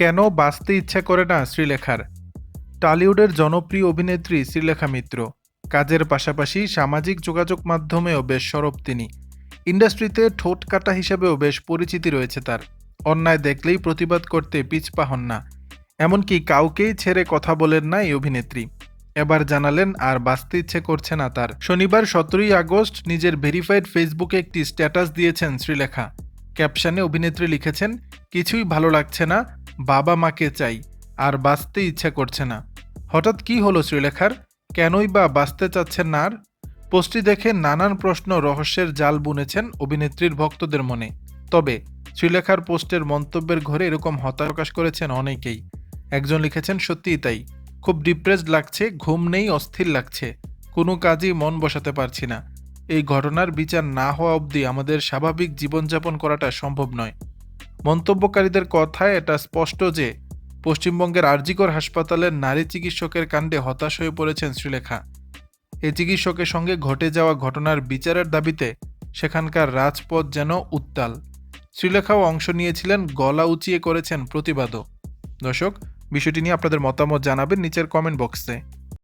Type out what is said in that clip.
কেন বাঁচতে ইচ্ছা করে না শ্রীলেখার? টলিউডের জনপ্রিয় অভিনেত্রী শ্রীলেখা মিত্র। কাজের পাশাপাশি সামাজিক যোগাযোগ মাধ্যমেও বেশ সরব তিনি। ইন্ডাস্ট্রিতে ঠোঁট কাটা হিসেবেও বেশ পরিচিতি রয়েছে তার। অন্যায় দেখলেই প্রতিবাদ করতে পিছপা হন না। এমনকি কাউকেই ছেড়ে কথা বলেন না এই অভিনেত্রী। এবার জানালেন, আর বাঁচতে ইচ্ছে করছে না তার। শনিবার সতেরোই আগস্ট নিজের ভেরিফাইড ফেসবুকে একটি স্ট্যাটাস দিয়েছেন শ্রীলেখা। ক্যাপশনে অভিনেত্রী লিখেছেন, কিছুই ভালো লাগছে না বাবা মাকে চাই, আর বাঁচতে ইচ্ছা করছে না। হঠাৎ কি হলো শ্রীলেখার? কেনই বা বাঁচতে চাচ্ছেন না আর? পোস্টটি দেখে নানান প্রশ্ন রহস্যের জাল বুনেছেন অভিনেত্রীর ভক্তদের মনে। তবে শ্রীলেখার পোস্টের মন্তব্যের ঘরে এরকম হতাশ প্রকাশ করেছেন অনেকেই। একজন লিখেছেন, সত্যিই তাই। খুব ডিপ্রেসড লাগছে, ঘুম নেই, অস্থির লাগছে। কোনো কাজেই মন বসাতে পারছি না। এই ঘটনার বিচার না হওয়া অবধি আমাদের স্বাভাবিক জীবনযাপন করাটা সম্ভব নয়। মন্তব্যকারীদের কথায় এটা স্পষ্ট যে, পশ্চিমবঙ্গের আরজিকর হাসপাতালের নারী চিকিৎসকের কাণ্ডে হতাশ হয়ে পড়েছেন শ্রীলেখা। এই চিকিৎসকের সঙ্গে ঘটে যাওয়া ঘটনার বিচারের দাবিতে সেখানকার রাজপথ যেন উত্তাল। শ্রীলেখাও অংশ নিয়েছিলেন, গলা উঁচিয়ে করেছেন প্রতিবাদও। দর্শক, বিষয়টি নিয়ে আপনাদের মতামত জানাবেন নিচের কমেন্ট বক্সে